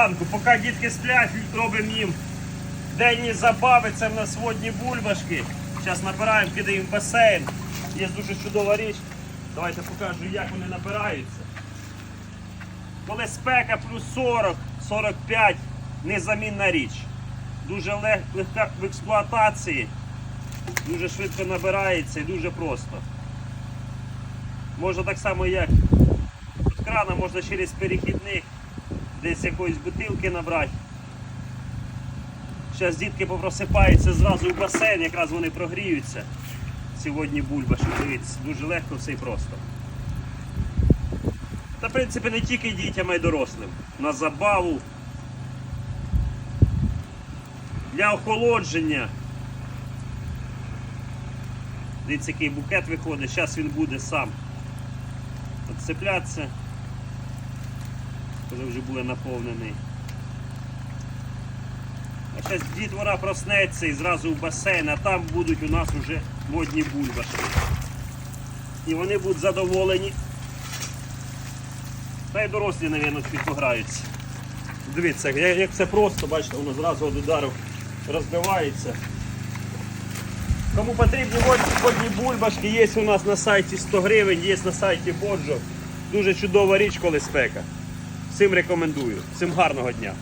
зранку, поки дітки сплять, робимо їм денні забави. Це в нас водні бульбашки. Зараз набираємо, кидаємо в басейн. Є дуже чудова річ. Давайте покажу, як вони набираються. Коли спека плюс 40, 45, незамінна річ. Дуже лег- легка в експлуатації, дуже швидко набирається і дуже просто. Можна так само, як з крана можна через перехідник десь якоїсь бутилки набрати. Зараз дітки попросипаються зразу в басейн, якраз вони прогріються. Сьогодні бульбашки, дивіться, дуже легко все і просто. Та в принципі не тільки дітям, а й дорослим. На забаву. Для охолодження. Дивіться, який букет виходить, зараз він буде сам відцеплятися, коли вже буде наповнений. А зараз дітвора проснеться і зразу в басейн, а там будуть у нас вже водні бульбашки. І вони будуть задоволені. Та й дорослі, мабуть, пограються. Дивіться, як це просто, бачите, воно зразу від удару розбивається. Кому потрібні водні бульбашки, є у нас на сайті 100 гривень, є на сайті Боджо. Дуже чудова річ, коли спека. Всім рекомендую. Всім гарного дня.